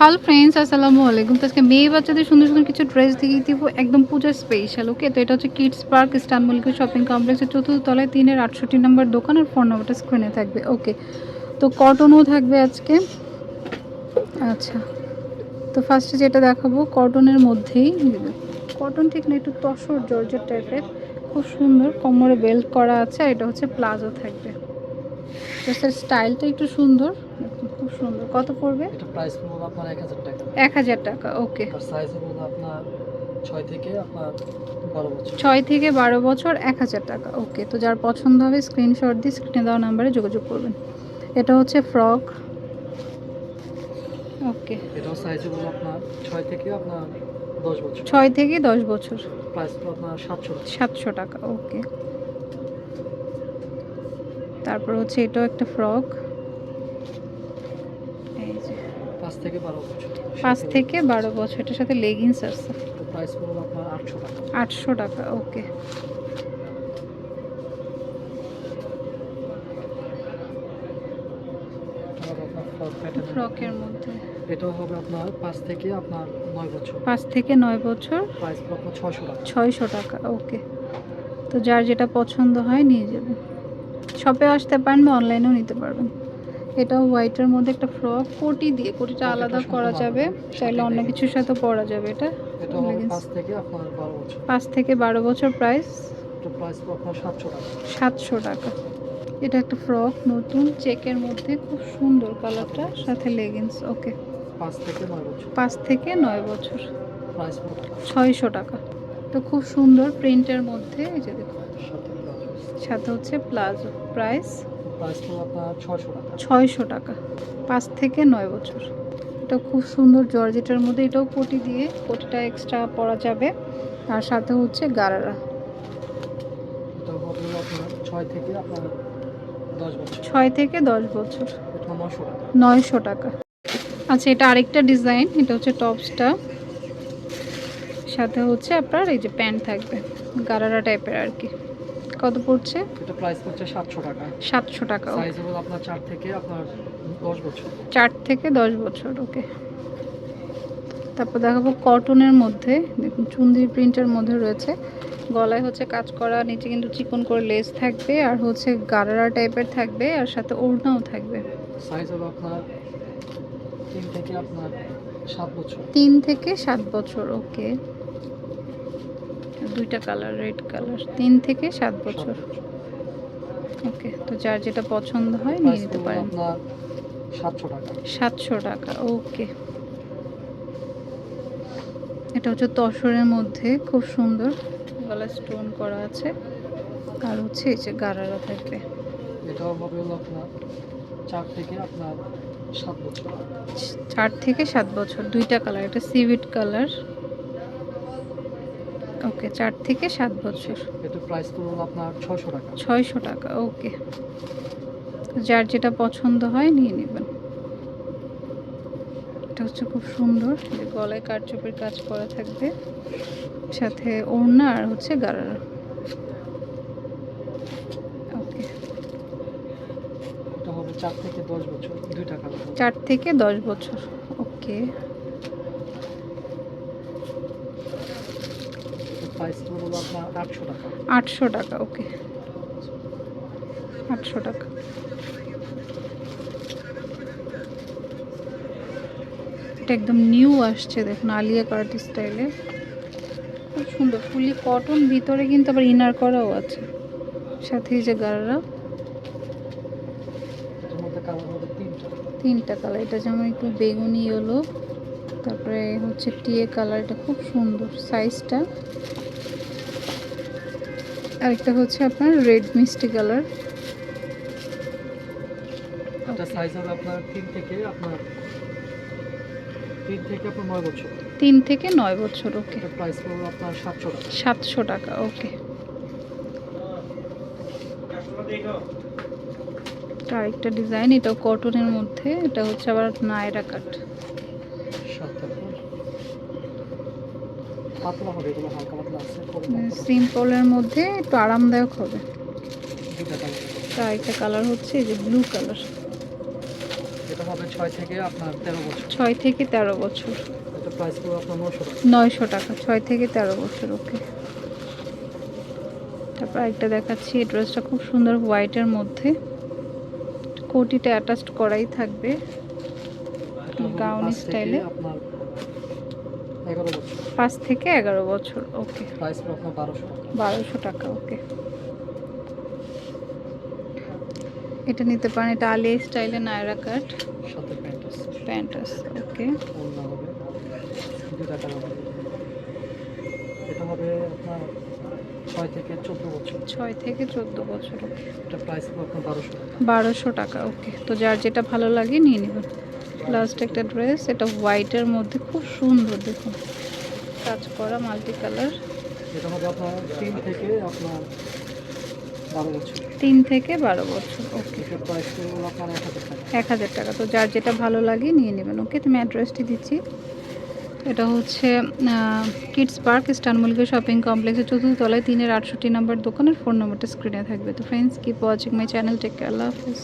Hello friends, আসসালামু আলাইকুম। তো আজকে মেয়ে বাচ্চাদের সুন্দর সুন্দর কিছু ড্রেস দেখিয়ে দিব, একদম পূজার স্পেশাল ওকে তো এটা হচ্ছে কিডস পার্ক ইস্তানবুলকে শপিং কমপ্লেক্সের চতুর্থ তলায় তিনের আটষট্টি নম্বর দোকান আর ফোন নাম্বারটা স্ক্রিনে থাকবে ওকে তো কটনও থাকবে আজকে। আচ্ছা তো ফার্স্টে যেটা দেখাবো কটনের মধ্যেই কটন ঠিক না, একটু তসর জর্জের টাইপের খুব সুন্দর, কোমরে বেল্ট করা আছে, আর এটা হচ্ছে প্লাজো থাকবে। ড্রেসের স্টাইলটা একটু সুন্দর। খুব সুন্দর। কত পড়বে? এটা প্রাইস পড়বে আপনার এক হাজার টাকা। এক হাজার টাকা ওকে। আর সাইজ পড়বে আপনার ছয় থেকে আপনার বারো বছর। ছয় থেকে বারো বছর এক হাজার টাকা ওকে। তো যার পছন্দ হবে স্ক্রিনশট দিয়ে স্ক্রিনে দেওয়া নাম্বারে যোগাযোগ করবেন। এটা হচ্ছে ফ্রক ওকে। এটাও সাইজ পড়বে আপনার ছয় থেকে আপনার দশ বছর। ছয় থেকে দশ বছর। প্রাইস আপনার সাতশো টাকা। সাতশো টাকা ওকে। তারপর হচ্ছে এটাও একটা ফ্রক। পাঁচ থেকে বারো বছর। এটার সাথে লেগিংস আছে। প্রাইস আটশো টাকা। ওকে ফ্রকের মধ্যে। এটাও হবে আপনার পাঁচ থেকে আপনার নয় বছর। পাঁচ থেকে নয় বছর। প্রাইস পড়বে আপনার ছশো টাকা। ছয়শো টাকা ওকে তো যার যেটা পছন্দ হয় নিয়ে যাবেন। শপে আসতে পারেন বা অনলাইনেও নিতে পারবেন। এটাও হোয়াইটের মধ্যে একটা ফ্রক কোটি দিয়ে কোটিটা আলাদা করা যাবে। চাইলে অন্য কিছুর সাথে পরা যাবে এটা। এটা। পাঁচ থেকে বারো বছর। প্রাইস এটা সাতশো টাকা। এটা একটা ফ্রক নতুন চেকের মধ্যে খুব সুন্দর কালারটা সাথে লেগিংস ওকে পাঁচ থেকে নয় বছর। ছয়শো টাকা। তো খুব সুন্দর প্রিন্টের মধ্যে এই যে দেখুন। সাথে হচ্ছে প্লাজো প্রাইস ছয়শো টাকা। পাঁচ থেকে নয় বছর। এটা খুব সুন্দর জর্জেটের মধ্যে। এটাও কোটি দিয়ে কোটিটা এক্সট্রা পরা যাবে। আর সাথে হচ্ছে গারারা। ছয় থেকে দশ বছর। নয়শো টাকা। আচ্ছা এটা আরেকটা ডিজাইন। এটা হচ্ছে টপসটা। সাথে হচ্ছে আপনার এই যে প্যান্ট থাকবে। গারারা টাইপের আর কি। কত পড়ছে? এটা প্রাইস পড়ছে সাতশো টাকা। সাতশো টাকা সাইজ হবে আপনার চার থেকে আপনার দশ বছর। চার থেকে দশ বছর ওকে তারপর দেখাবো কটনের মধ্যে। দেখুন চুন্দি প্রিন্টের মধ্যে রয়েছে। গলায় হচ্ছে কাজ করা নিচে কিন্তু চিকন করে লেস থাকবে আর হচ্ছে গারারা টাইপের থাকবে আর সাথে ওড়নাও থাকবে। সাইজ হবে আপনার তিন থেকে আপনার সাত বছর। তিন থেকে সাত বছর ওকে দুইটা কালার রেড কালার। তিন থেকে সাত বছর। ওকে তো যার যেটা পছন্দ হয় নিয়ে নিতে পারেন। সাতশো টাকা। সাতশো টাকা ওকে। এটা হচ্ছে তসরের মধ্যে খুব সুন্দর। গলা স্টোন করা আছে। আর হচ্ছে এই যে গারারা থাকবে এটাও হবে আপনার চার থেকে আপনার সাত বছর। চার থেকে সাত বছর দুইটা কালার এটা সিভিট কালার। ওকে চার থেকে সাত বছর। এটা প্রাইস পড়বে আপনার ছশো টাকা। ছয়শো টাকা ওকে। যার যেটা পছন্দ হয় নিয়ে নেবেন। এটা হচ্ছে খুব সুন্দর যে গলায় কারচুপির কাজ করা থাকবে। সাথে ওড়না আর হচ্ছে গারারা। ওকে। এটা হবে চার থেকে দশ বছর দুই টাকা। চার থেকে দশ বছর ওকে। প্রাইস পড়বে আপনার আটশো টাকা। আটশো টাকা ওকে। আটশো টাকা। এটা একদম নিউ আসছে দেখুন আলিয়া কার্ট স্টাইলে। খুব সুন্দর ফুলি কটন ভিতরে কিন্তু আবার ইনার করাও আছে। সাথে যে গাড়ারা। তিনটা। তিনটা কালার এটা যেমন একটু বেগুনি ইয়েলো। তারপরে হচ্ছে টিয়ে কালার এটা খুব সুন্দর সাইজটা। আরেকটা হচ্ছে আপনার রেড মিষ্টি কালার। তিন থেকে নয় বছর। ওকে সাতশো টাকা। ওকে আরেকটা ডিজাইন এটাও কটনের মধ্যে এটা হচ্ছে আবার নায়রা কাট সাত টাকা পাতলা হবে এগুলো হালকা পাতলা আছে পরে সিম্পলের মধ্যে একটু আরামদায়ক হবে। তো আরেকটা কালার হচ্ছে এই যে ব্লু কালার এটা হবে ছয় থেকে আপনার তেরো বছর। ছয় থেকে তেরো বছর। এটা প্রাইস পড়বে আপনার নশো টাকা। নয়শো টাকা ছয় থেকে তেরো বছর ওকে তারপর একটা দেখাচ্ছি এই ড্রেসটা খুব সুন্দর হোয়াইটের মধ্যে। কোটিটা অ্যাটাচড করাই থাকবে। গাউন স্টাইলে? আপনার পাঁচ থেকে এগারো বছর ওকে। বারোশো টাকা। ওকে। এটা নিতে পারেন এটা আলিয়া স্টাইলে নায়রা কাট। প্যান্ট আছে। ওকে। এটা হবে আপনার ছয় থেকে চোদ্দ বছর। ছয় থেকে চোদ্দ বছর ওকে। এটা প্রাইস বারোশো বারোশো টাকা ওকে। তো যার যেটা ভালো লাগে নিয়ে নেবেন। লাস্ট একটা ড্রেস এটা হোয়াইটের মধ্যে খুব সুন্দর দেখুন। কাজ করা মাল্টি কালার তিন থেকে আপনার বারো বছর। ওকে এক হাজার টাকা। তো যার যেটা ভালো লাগে নিয়ে নেবেন ওকে তুমি অ্যাড্রেসটি দিচ্ছি। এটা হচ্ছে কিডস পার্ক স্টানমুলকে শপিং কমপ্লেক্সের চতুর্থ তলায় তিনের আটষট্টি নাম্বার দোকানের ফোন নম্বরটা স্ক্রিনে থাকবে। তো friends keep watching my channel take Allah Hafiz.